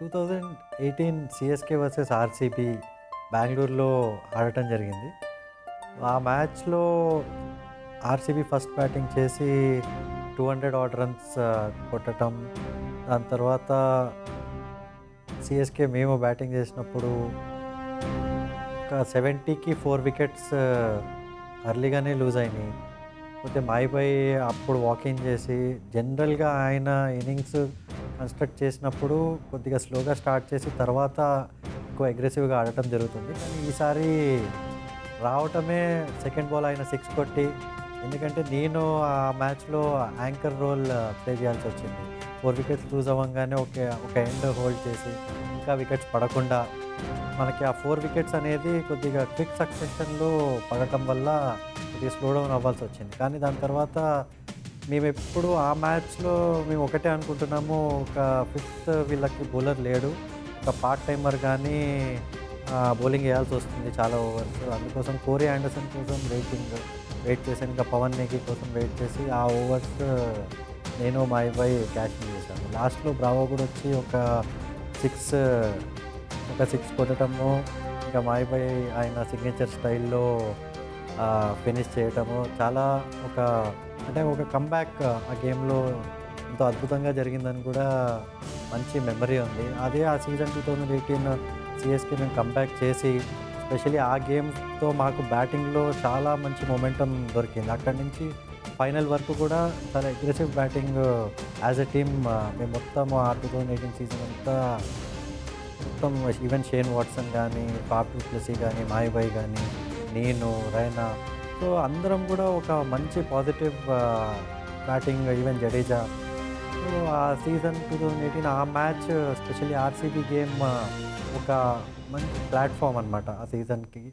Two thousand eighteen CSK versus RCB బెంగళూరులో ఆడటం జరిగింది. ఆ మ్యాచ్లో ఆర్సీబీ ఫస్ట్ బ్యాటింగ్ చేసి టూ హండ్రెడ్ ఆర్డర్ రన్స్ కొట్టడం దాని తర్వాత సిఎస్కే మేము బ్యాటింగ్ చేసినప్పుడు ఒక సెవెంటీకి ఫోర్ వికెట్స్ అర్లీగానే లూజ్ అయినాయి. పోతే మాయిబాయ్ అప్పుడు వాకింగ్ చేసి జనరల్గా ఆయన ఇన్నింగ్స్ కన్స్ట్రక్ట్ చేసినప్పుడు కొద్దిగా స్లోగా స్టార్ట్ చేసి తర్వాత ఎక్కువ అగ్రెసివ్గా ఆడటం జరుగుతుంది. కానీ ఈసారి రావటమే సెకండ్ బాల్ ఆయన సిక్స్ కొట్టి ఎందుకంటే నేను ఆ మ్యాచ్లో యాంకర్ రోల్ ప్లే చేయాల్సి వచ్చింది. ఫోర్ వికెట్స్ లూజ్ అవ్వగానే ఒక ఒక ఎండ్ హోల్డ్ చేసి ఇంకా వికెట్స్ పడకుండా మనకి ఆ ఫోర్ వికెట్స్ అనేది కొద్దిగా క్విక్ సక్సెషన్లో పడటం వల్ల కొద్దిగా స్లో డౌన్ అవ్వాల్సి వచ్చింది. కానీ దాని తర్వాత మేము ఎప్పుడు ఆ మ్యాచ్లో మేము ఒకటే అనుకుంటున్నాము. ఒక ఫిఫ్త్ వీళ్ళకి బౌలర్ లేడు. ఒక పార్ట్ టైమర్ కానీ బౌలింగ్ వేయాల్సి వస్తుంది చాలా ఓవర్స్. అందుకోసం కోరి ఆండర్సన్ కోసం వెయిటింగ్ వెయిట్ చేశాను. ఇంకా పవన్ నేగి కోసం వెయిట్ చేసి ఆ ఓవర్స్ నేను మా అబ్బాయి క్యాచింగ్ చేశాను లాస్ట్లో బ్రావో కూడా వచ్చి ఒక సిక్స్ ఒక సిక్స్ కొట్టడము ఇంకా మా అబ్బాయి ఆయన సిగ్నేచర్ స్టైల్లో ఫినిష్ చేయటము చాలా ఒక అంటే ఒక కంబ్యాక్ ఆ గేమ్లో ఎంతో అద్భుతంగా జరిగిందని కూడా మంచి మెమరీ ఉంది. అదే ఆ season two thousand eighteen CSK మేము కంబ్యాక్ చేసి స్పెషలీ ఆ గేమ్తో మాకు బ్యాటింగ్లో చాలా మంచి మొమెంటం దొరికింది. అక్కడి నుంచి ఫైనల్ వరకు కూడా చాలా aggressive batting as a team మేము మొత్తం ఆ టూ థౌజండ్ ఎయిటీన్ సీజన్ అంతా మొత్తం ఈవెన్ షేన్ వాట్సన్ కానీ పాపి ప్లసీ కానీ మాయబాయ్ కానీ నేను రైనా. సో అందరం కూడా ఒక మంచి positive batting even Jadeja. So ఆ సీజన్ టూ థౌజండ్ ఎయిటీన్ ఆ మ్యాచ్ స్పెషల్లీ ఆర్సీబీ గేమ్ ఒక మంచి ప్లాట్ఫామ్ అనమాట ఆ సీజన్కి.